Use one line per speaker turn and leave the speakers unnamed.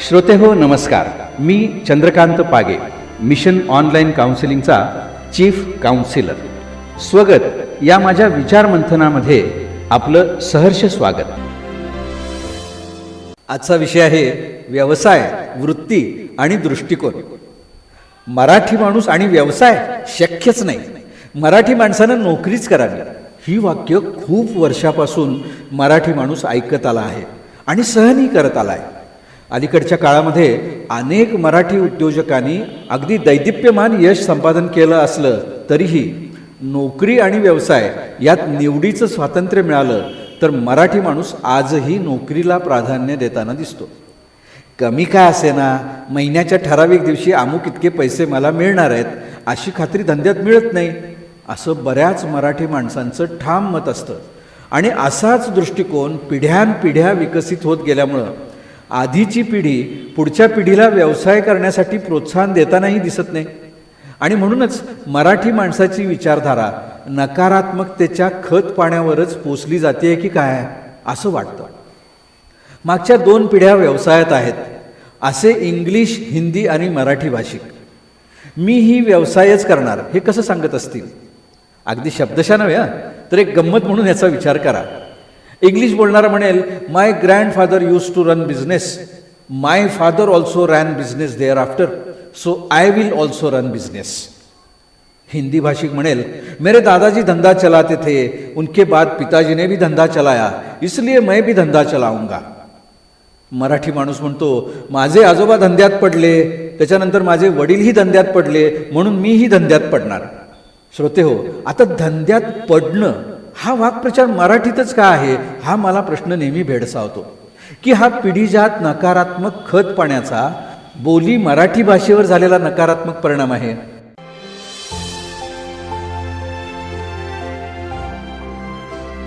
श्रोते हो नमस्कार. मी चंद्रकांत पागे मिशन ऑनलाईन काउन्सिलिंगचा चीफ काउन्सिलर. स्वगत. या माझ्या विचारमंथनामध्ये आपलं सहर्ष स्वागत. आजचा विषय आहे व्यवसाय वृत्ती आणि दृष्टिकोन. मराठी माणूस आणि व्यवसाय शक्यच नाही. मराठी माणसानं नोकरीच करावी. ही वाक्य खूप वर्षापासून मराठी माणूस ऐकत आला आहे आणि सहनही करत आला आहे. अलीकडच्या काळामध्ये अनेक मराठी उद्योजकांनी अगदी दैदिप्यमान यश संपादन केलं असलं तरीही नोकरी आणि व्यवसाय यात निवडीचं स्वातंत्र्य मिळालं तर मराठी माणूस आजही नोकरीला प्राधान्य देताना दिसतो. कमी काय असे ना महिन्याच्या ठराविक दिवशी अमुक इतके पैसे मला मिळणार आहेत अशी खात्री धंद्यात मिळत नाही. असं बऱ्याच मराठी माणसांचं ठाम मत असतं. आणि असाच दृष्टिकोन पिढ्यानपिढ्या विकसित होत गेल्यामुळं आधीची पिढी पुढच्या पिढीला व्यवसाय करण्यासाठी प्रोत्साहन देतानाही दिसत नाही. आणि म्हणूनच मराठी माणसाची विचारधारा नकारात्मकतेच्या खत पाण्यावरच पोचली जाते की काय असं वाटतं. मागच्या दोन पिढ्या व्यवसायात आहेत. असे इंग्लिश हिंदी आणि मराठी भाषिक. मी ही व्यवसायच करणार हे कसं सांगत असतील? अगदी शब्दशा नव्हे तर एक गंमत म्हणून याचा विचार करा. इंग्लिश बोलणारा म्हणेल my grandfather use to run business my father also ran business thereafter so I will also run business Hindi भाषिक म्हणेल मेरे दादाजी धंधा चलाते थे उनके बाद पिताजी ने भी धंधा चलाया इसलिए मैं भी धंधा चलाऊंगा. मराठी माणूस म्हणतो माझे आजोबा धंद्यात पडले त्याच्यानंतर माझे वडीलही धंद्यात पडले म्हणून मीही धंद्यात पडणार. श्रोते हो आता धंद्यात पडणं हा वाक्प्रचार मराठीतच का आहे? हा मला प्रश्न नेहमी भेडसावतो. की हा पिढीजात नकारात्मक खत पाण्याचा बोली मराठी भाषेवर झालेला नकारात्मक परिणाम आहे?